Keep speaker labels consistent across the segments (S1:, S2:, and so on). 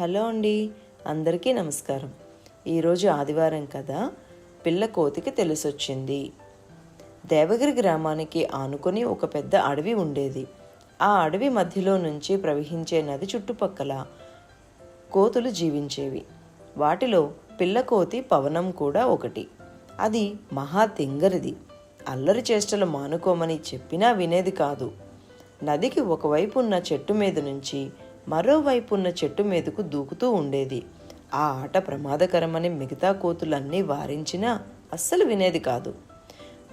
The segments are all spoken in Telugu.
S1: హలో అండి అందరికీ నమస్కారం. ఈరోజు ఆదివారం కదా పిల్ల కోతికి తెలిసొచ్చింది. దేవగిరి గ్రామానికి ఆనుకొని ఒక పెద్ద అడవి ఉండేది. ఆ అడవి మధ్యలో నుంచి ప్రవహించే నది చుట్టుపక్కల కోతులు జీవించేవి. వాటిలో పిల్ల కోతి పవనం కూడా ఒకటి. అది మహా తింగరిది. అల్లరి చేష్టలు మానుకోమని చెప్పినా వినేది కాదు. నదికి ఒకవైపు ఉన్న చెట్టు మీద నుంచి మరోవైపు ఉన్న చెట్టు మీదకు దూకుతూ ఉండేది. ఆ ఆట ప్రమాదకరమని మిగతా కోతులన్నీ వారించినా అస్సలు వినేది కాదు.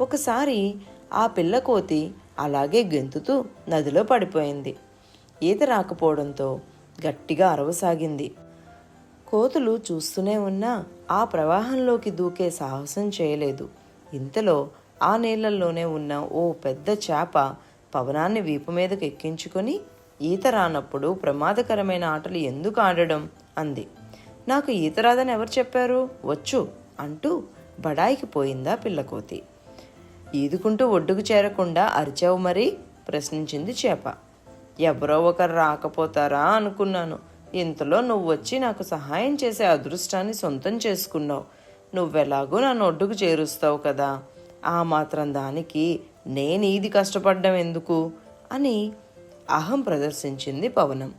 S1: ఒకసారి ఆ పిల్ల కోతి అలాగే గెంతుతూ నదిలో పడిపోయింది. ఈత రాకపోవడంతో గట్టిగా అరవసాగింది. కోతులు చూస్తూనే ఉన్నా ఆ ప్రవాహంలోకి దూకే సాహసం చేయలేదు. ఇంతలో ఆ నీళ్ళల్లోనే ఉన్న ఓ పెద్ద చేప పవనాన్ని వీపు మీదకు ఎక్కించుకొని ఈత రానప్పుడు ప్రమాదకరమైన ఆటలు ఎందుకు ఆడడం? అంది. నాకు ఈత రాదని ఎవరు చెప్పారు? వచ్చు అంటూ బడాయికి పోయిందా పిల్లకోతి. ఈదుకుంటూ ఒడ్డుకు చేరకుండా అరిచావు మరి? ప్రశ్నించింది చేప. ఎవరో ఒకరు రాకపోతారా అనుకున్నాను. ఇంతలో నువ్వు వచ్చి నాకు సహాయం చేసే అదృష్టాన్ని సొంతం చేసుకున్నావు. నువ్వెలాగో నన్ను ఒడ్డుకు చేరుస్తావు కదా. ఆ మాత్రం దానికి నేను ఇది కష్టపడ్డం ఎందుకు? అని అహం ప్రదర్శించింది పవనం.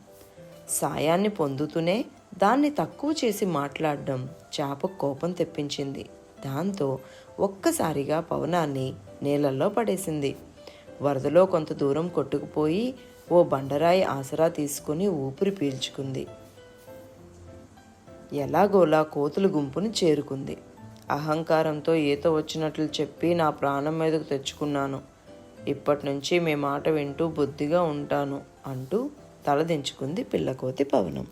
S1: సాయాన్ని పొందుతూనే దాన్ని తక్కువ చేసి మాట్లాడడం చేప కోపం తెప్పించింది. దాంతో ఒక్కసారిగా పవనాన్ని నీళ్ళల్లో పడేసింది. వరదలో కొంత దూరం కొట్టుకుపోయి ఓ బండరాయి ఆసరా తీసుకుని ఊపిరి పీల్చుకుంది. ఎలాగోలా కోతుల గుంపుని చేరుకుంది. అహంకారంతో ఈత వచ్చినట్లు చెప్పి నా ప్రాణం మీదకు తెచ్చుకున్నాను. ఇప్పటి నుంచి మీ మాట వింటూ బుద్ధిగా ఉంటాను అంటూ తలదించుకుంది పిల్లకోతి పవనం.